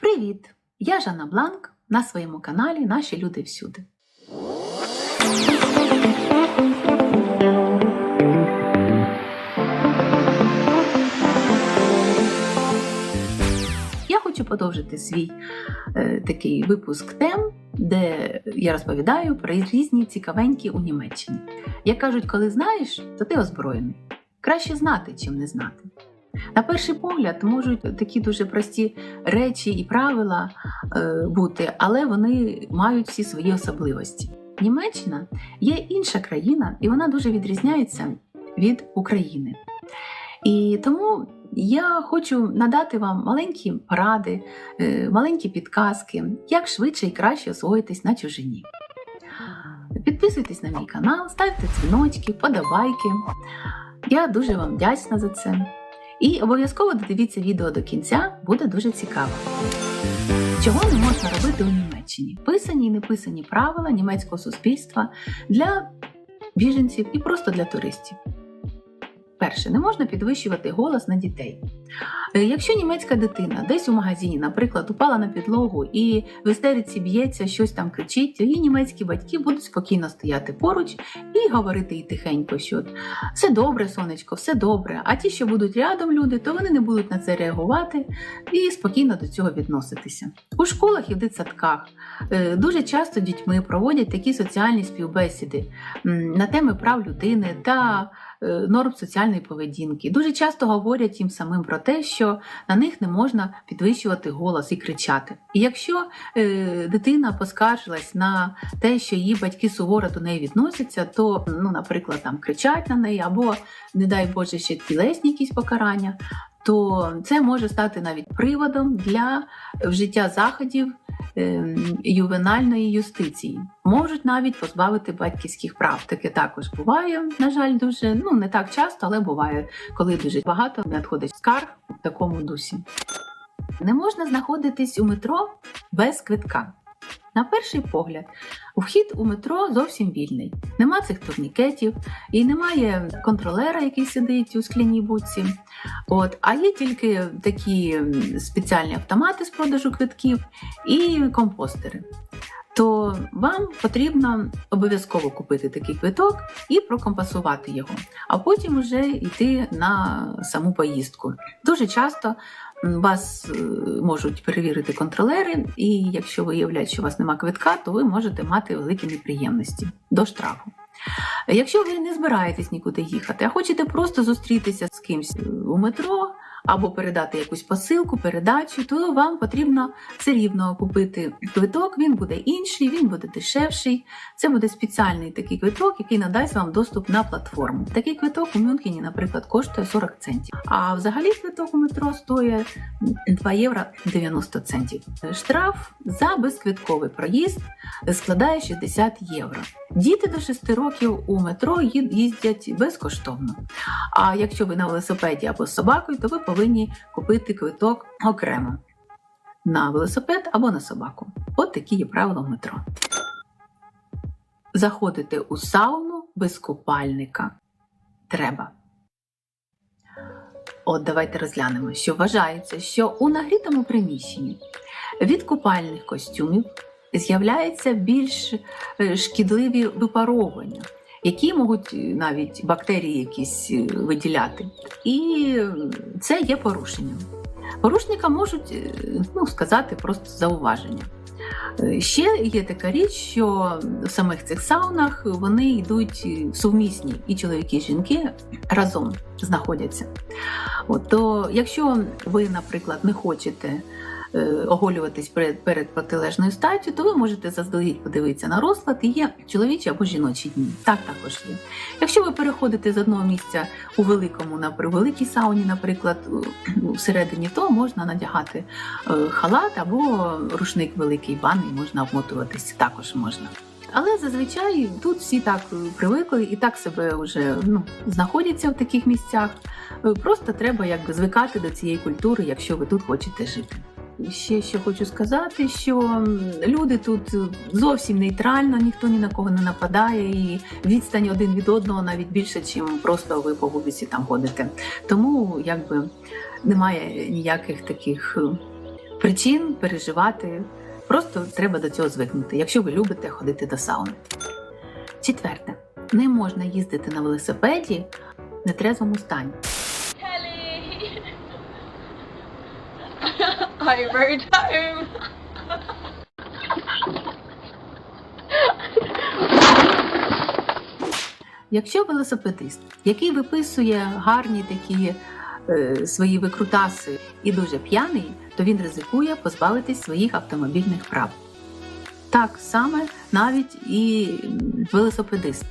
Привіт! Я Жанна Бланк на своєму каналі Наші люди всюди. Я хочу продовжити свій е, такий випуск тем, де я розповідаю про різні цікавенькі у Німеччині. Як кажуть, коли знаєш, то ти озброєний. Краще знати, чим не знати. На перший погляд можуть такі дуже прості речі і правила е, бути, але вони мають всі свої особливості. Німеччина є інша країна, і вона дуже відрізняється від України. І тому я хочу надати вам маленькі поради, е, маленькі підказки, як швидше і краще освоїтись на чужині. Підписуйтесь на мій канал, ставте дзвіночки, подобайки. Я дуже вам вдячна за це. І обов'язково додивіться відео до кінця, буде дуже цікаво. Чого не можна робити у Німеччині? Писані і неписані правила німецького суспільства для біженців і просто для туристів. Перше, не можна підвищувати голос на дітей. Е, Якщо німецька дитина десь у магазині, наприклад, упала на підлогу і в істериці б'ється, щось там кричить, то її німецькі батьки будуть спокійно стояти поруч і говорити їй тихенько, що все добре, сонечко, все добре. А ті, що будуть рядом люди, то вони не будуть на це реагувати і спокійно до цього відноситися. У школах і в дитсадках е, дуже часто дітьми проводять такі соціальні співбесіди на теми прав людини та норм соціальної поведінки. Дуже часто говорять їм самим про те, що на них не можна підвищувати голос і кричати. І якщо е, дитина поскаржилась на те, що її батьки суворо до неї відносяться, то, ну, наприклад, там кричать на неї, або, не дай Боже, ще тілесні якісь покарання, то це може стати навіть приводом для вжиття заходів е, ювенальної юстиції. Можуть навіть позбавити батьківських прав. Таке також буває, на жаль, дуже ну не так часто, але буває, коли дуже багато надходить скарг в такому дусі. Не можна знаходитись у метро без квитка. На перший погляд, вхід у метро зовсім вільний. Нема цих турнікетів і немає контролера, який сидить у скляній будці. От, а є тільки такі спеціальні автомати з продажу квитків і компостери. То вам потрібно обов'язково купити такий квиток і прокомпасувати його, а потім вже йти на саму поїздку. Дуже часто вас е, можуть перевірити контролери, і якщо виявляють, що у вас нема квитка, то ви можете мати великі неприємності до штрафу. Якщо ви не збираєтесь нікуди їхати, а хочете просто зустрітися з кимсь у метро або передати якусь посилку, передачу, то вам потрібно все рівно купити квиток. Він буде інший, він буде дешевший. Це буде спеціальний такий квиток, який надасть вам доступ на платформу. Такий квиток у Мюнхені, наприклад, коштує 40 центів. А взагалі квиток у метро стоїть 2 євро 90 центів. Штраф за безквитковий проїзд складає 60 євро. Діти до 6 років у метро їздять безкоштовно. А якщо ви на велосипеді або з собакою, то ви повинні купити квиток окремо на велосипед або на собаку. От такі є правила в метро. Заходити у сауну без купальника треба. От давайте розглянемо, що вважається, що у нагрітому приміщенні від купальних костюмів з'являються більш е, шкідливі випаровування, які можуть е, навіть бактерії якісь е, виділяти. І це є порушенням. Порушника можуть е, ну, сказати просто зауваження. Ще є така річ, що в самих цих саунах вони йдуть сумісні, і чоловіки, і жінки разом знаходяться. От, то якщо ви, наприклад, не хочете оголюватись перед, перед протилежною статтю, то ви можете заздалегідь подивитися на розклад, і є чоловічі або жіночі дні. Так також є. Якщо ви переходите з одного місця у великому, на великій сауні, наприклад, всередині, то можна надягати е, халат або рушник великий банний, можна обмотуватися, також можна. Але зазвичай тут всі так е, привикли і так себе вже ну, знаходяться в таких місцях. Е, Просто треба якби звикати до цієї культури, якщо ви тут хочете жити. Ще що хочу сказати, що люди тут зовсім нейтрально, ніхто ні на кого не нападає, і відстань один від одного навіть більше, ніж просто ви по вулиці там ходите. Тому якби немає ніяких таких е, причин переживати. Просто треба до цього звикнути, якщо ви любите ходити до сауни. Четверте, не можна їздити на велосипеді в нетрезвому стані. I road home. Якщо велосипедист, який виписує гарні такі е, свої викрутаси і дуже п'яний, то він ризикує позбавитись своїх автомобільних прав. Так саме навіть і велосипедист.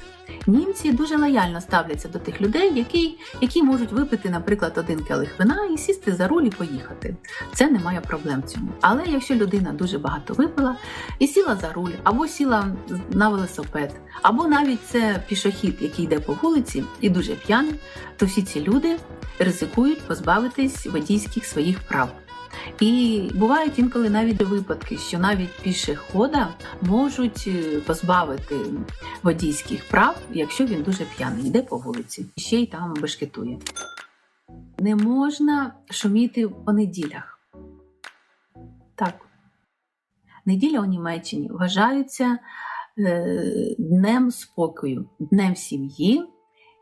Німці дуже лояльно ставляться до тих людей, які, які можуть випити, наприклад, один келих вина і сісти за руль і поїхати. Це немає проблем в цьому. Але якщо людина дуже багато випила і сіла за руль, або сіла на велосипед, або навіть це пішохід, який йде по вулиці і дуже п'яний, то всі ці люди ризикують позбавитись водійських своїх прав. І бувають інколи навіть випадки, що навіть пішохода можуть е, позбавити водійських прав, якщо він дуже п'яний, йде по вулиці, ще й там бешкетує. Не можна шуміти по неділях. Так. Неділя у Німеччині вважаються е, днем спокою, днем сім'ї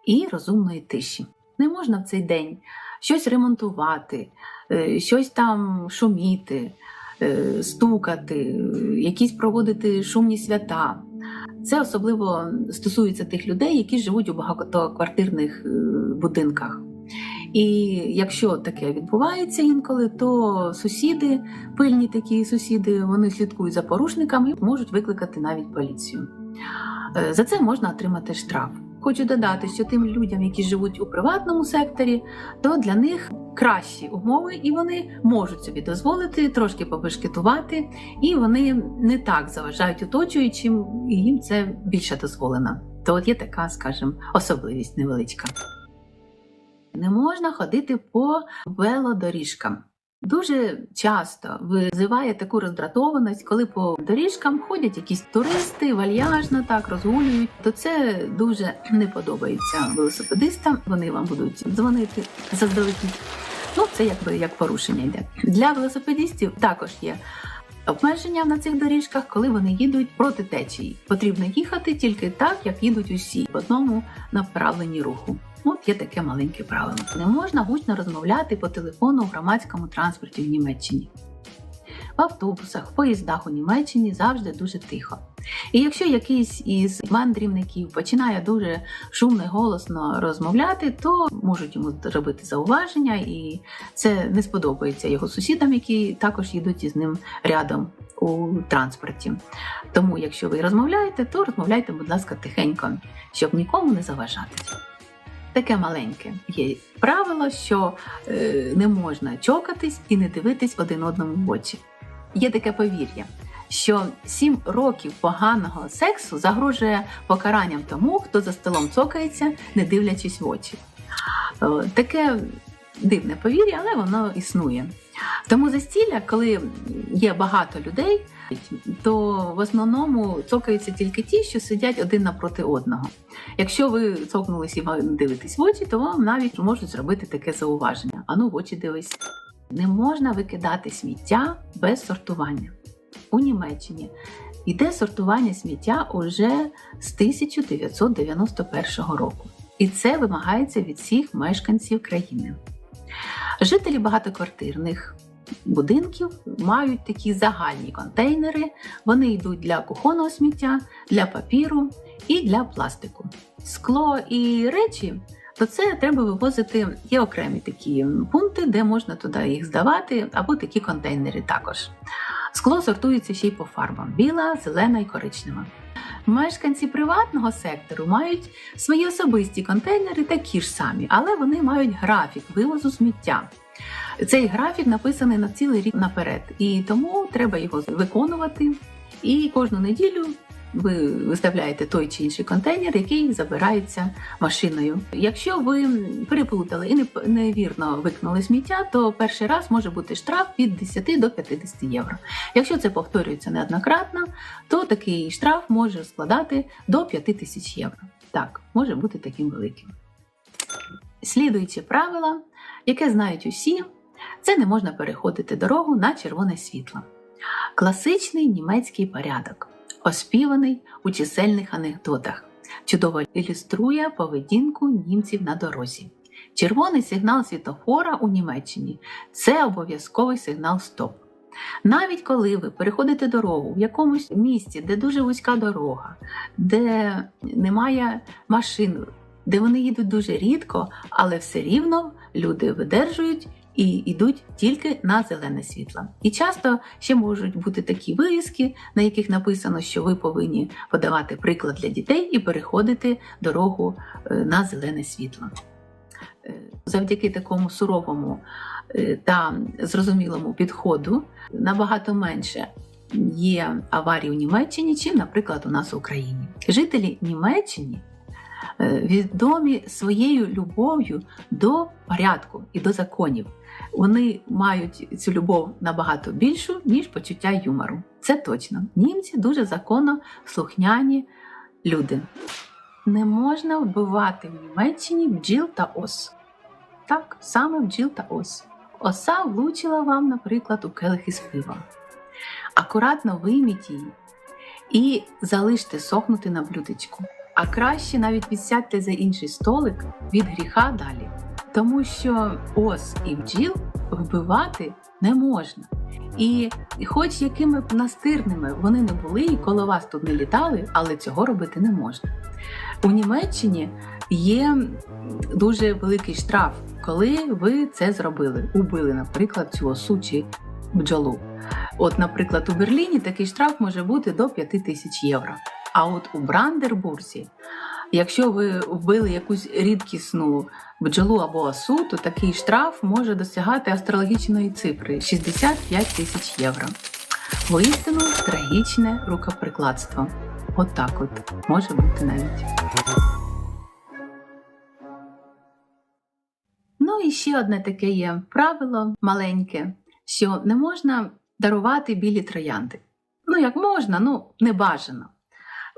і розумної тиші. Не можна в цей день щось ремонтувати, щось там шуміти, е, стукати, е, якісь проводити шумні свята. Це особливо стосується тих людей, які живуть у багатоквартирних е, будинках. І якщо таке відбувається інколи, то сусіди, пильні такі сусіди, вони слідкують за порушниками, і можуть викликати навіть поліцію. Е, За це можна отримати штраф. Хочу додати, що тим людям, які живуть у приватному секторі, то для них кращі умови, і вони можуть собі дозволити трошки побешкетувати, і вони не так заважають оточуючим, і їм це більше дозволено. То от є така, скажімо, особливість невеличка. Не можна ходити по велодоріжкам. Дуже часто визиває таку роздратованість, коли по доріжкам ходять якісь туристи, вальяжно так розгулюють. То це дуже не подобається велосипедистам. Вони вам будуть дзвонити заздалегідь. Ну це якби як порушення йде. Для велосипедистів також є обмеження на цих доріжках, коли вони їдуть проти течії. Потрібно їхати тільки так, як їдуть усі в одному направленні руху. От є таке маленьке правило. Не можна гучно розмовляти по телефону у громадському транспорті в Німеччині. В автобусах, в поїздах у Німеччині завжди дуже тихо. І якщо якийсь із мандрівників починає дуже шумно і голосно розмовляти, то можуть йому зробити зауваження, і це не сподобається його сусідам, які також їдуть із ним рядом у транспорті. Тому, якщо ви розмовляєте, то розмовляйте, будь ласка, тихенько, щоб нікому не заважати. Таке маленьке є правило, що е, не можна чокатись і не дивитись один одному в очі. Є таке повір'я, що 7 років поганого сексу загрожує покаранням тому, хто за столом цокається, не дивлячись в очі. Е, таке дивне повір'я, але воно існує. Тому застілля, коли є багато людей, то в основному цокаються тільки ті, що сидять один напроти одного. Якщо ви цокнулись і ви дивитесь в очі, то вам навіть можуть зробити таке зауваження. Ану, в очі дивись. Не можна викидати сміття без сортування. У Німеччині йде сортування сміття уже з 1991 року. І це вимагається від всіх мешканців країни. Жителі багатоквартирних будинків мають такі загальні контейнери. Вони йдуть для кухонного сміття, для папіру і для пластику. Скло і речі, то це треба вивозити. Є окремі такі пункти, де можна туди їх здавати, або такі контейнери також. Скло сортується ще й по фарбам: біла, зелена і коричнева. Мешканці приватного сектору мають свої особисті контейнери, такі ж самі, але вони мають графік вивозу сміття. Цей графік написаний на цілий рік наперед, і тому треба його виконувати. І кожну неділю ви виставляєте той чи інший контейнер, який забирається машиною. Якщо ви переплутали і невірно викинули сміття, то перший раз може бути штраф від 10 до 50 євро. Якщо це повторюється неоднократно, то такий штраф може складати до 5 тисяч євро. Так, може бути таким великим. Слідуючи правила, яке знають усі, Це не можна переходити дорогу на червоне світло. Класичний німецький порядок, оспіваний у чисельних анекдотах, чудово ілюструє поведінку німців на дорозі. Червоний сигнал світофора у Німеччині це обов'язковий сигнал стоп. Навіть коли ви переходите дорогу в якомусь місці, де дуже вузька дорога, де немає машин, де вони їдуть дуже рідко, але все рівно люди видержують і йдуть тільки на зелене світло. І часто ще можуть бути такі вивіски, на яких написано, що ви повинні подавати приклад для дітей і переходити дорогу е, на зелене світло. Е, Завдяки такому суровому е, та зрозумілому підходу набагато менше є аварій у Німеччині, чим, наприклад, у нас в Україні. Жителі Німеччини відомі своєю любов'ю до порядку і до законів. Вони мають цю любов набагато більшу, ніж почуття юмору. Це точно. Німці дуже законно слухняні люди. Не можна вбивати в Німеччині бджіл та ос. Так, саме бджіл та ос. Оса влучила вам, наприклад, у келих із пива. Акуратно вийміть її і залиште сохнути на блюдечку. А краще навіть відсядьте за інший столик від гріха далі. Тому що ос і бджіл вбивати не можна. І хоч якими б настирними вони не були і коло вас тут не літали, але цього робити не можна. У Німеччині є дуже великий штраф, коли ви це зробили. Убили, наприклад, цю осу чи бджолу. От, наприклад, у Берліні такий штраф може бути до 5 тисяч євро. А от у Брандербурзі, якщо ви вбили якусь рідкісну бджолу або осу, то такий штраф може досягати астрологічної цифри 65 тисяч євро. Воістину трагічне рукоприкладство. От от може бути навіть. Ну і ще одне таке є правило маленьке, що не можна дарувати білі троянди. Ну, як можна, ну не бажано.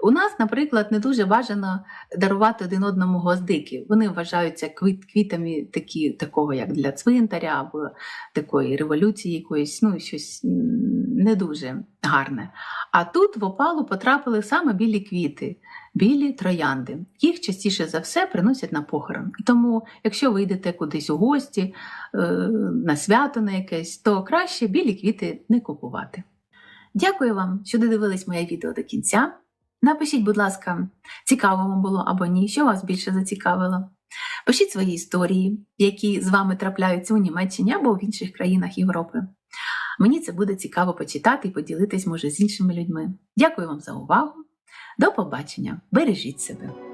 У нас, наприклад, не дуже бажано дарувати один одному гвоздики. Вони вважаються квіт, квітами такі, такого, як для цвинтаря, або такої революції якоїсь, ну, щось не дуже гарне. А тут в опалу потрапили саме білі квіти, білі троянди. Їх частіше за все приносять на похорон. І тому, якщо ви йдете кудись у гості, е, на свято на якесь, то краще білі квіти не купувати. Дякую вам, що додивились моє відео до кінця. Напишіть, будь ласка, цікаво вам було або ні, що вас більше зацікавило. Пишіть свої історії, які з вами трапляються у Німеччині або в інших країнах Європи. Мені це буде цікаво почитати і поділитись, може, з іншими людьми. Дякую вам за увагу. До побачення! Бережіть себе!